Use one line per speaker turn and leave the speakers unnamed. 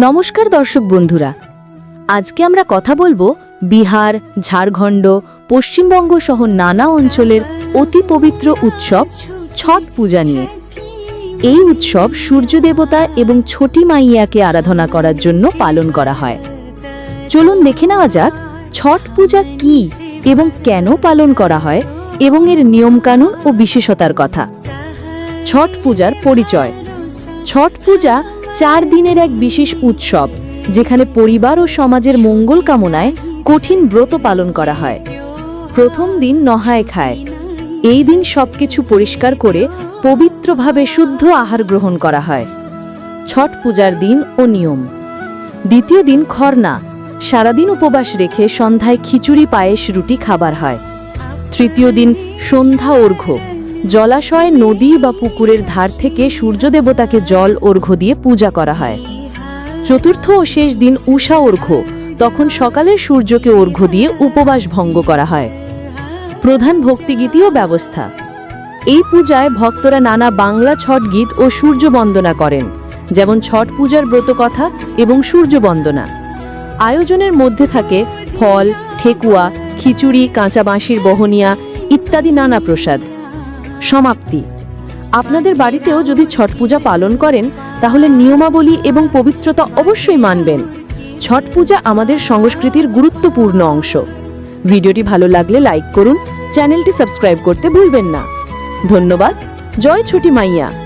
নমস্কার দর্শক বন্ধুরা। আজকে আমরা কথা বলব বিহার, ঝাড়খণ্ড, পশ্চিমবঙ্গ সহ নানা অঞ্চলের অতি পবিত্র উৎসব ছট পূজা নিয়ে। এই উৎসব সূর্য দেবতা এবং ছোটি মাইয়াকে আরাধনা করার জন্য পালন করা হয়। চলুন দেখে নেওয়া যাক ছট পূজা কি এবং কেন পালন করা হয় এবং এর নিয়মকানুন ও বিশেষতার কথা। ছট পূজার পরিচয়। ছট পূজা চার দিনের এক বিশেষ উৎসব, যেখানে পরিবার ও সমাজের মঙ্গল কামনায় কঠিন ব্রত পালন করা হয়। প্রথম দিন নহায় খায়। এই দিন সবকিছু পরিষ্কার করে পবিত্রভাবে শুদ্ধ আহার গ্রহণ করা হয়। ছট পূজার দিন ও নিয়ম। দ্বিতীয় দিন খরনা, সারাদিন উপবাস রেখে সন্ধ্যায় খিচুড়ি, পায়েস, রুটি, খাবার হয়। তৃতীয় দিন সন্ধ্যা অর্ঘ্য জলাশয়, নদী বা পুকুরের ধার থেকে সূর্য দেবতাকে জল অর্ঘ্য দিয়ে পূজা করা হয়। চতুর্থ ও শেষ দিন উষা অর্ঘ্য, তখন সকালের সূর্যকে অর্ঘ্য দিয়ে উপবাস ভঙ্গ করা হয়। প্রধান ভক্তিগীতিও ব্যবস্থা। এই পূজায় ভক্তরা নানা বাংলা ছট গীত ও সূর্য বন্দনা করেন, যেমন ছট পূজার ব্রতকথা এবং সূর্য বন্দনা। আয়োজনের মধ্যে থাকে ফল, ঠেকুয়া, খিচুড়ি কাঁচা বাঁশির বহনিয়া ইত্যাদি নানা প্রসাদ। সমাপ্তি। আপনাদের বাড়িতেও যদি ছট পূজা পালন করেন, তাহলে নিয়মাবলী এবং পবিত্রতা অবশ্যই মানবেন। ছট পূজা আমাদের সংস্কৃতির গুরুত্বপূর্ণ অংশ। ভিডিওটি ভালো লাগলে লাইক করুন, চ্যানেলটি সাবস্ক্রাইব করতে ভুলবেন না। ধন্যবাদ, জয় ছুটি মাইয়া।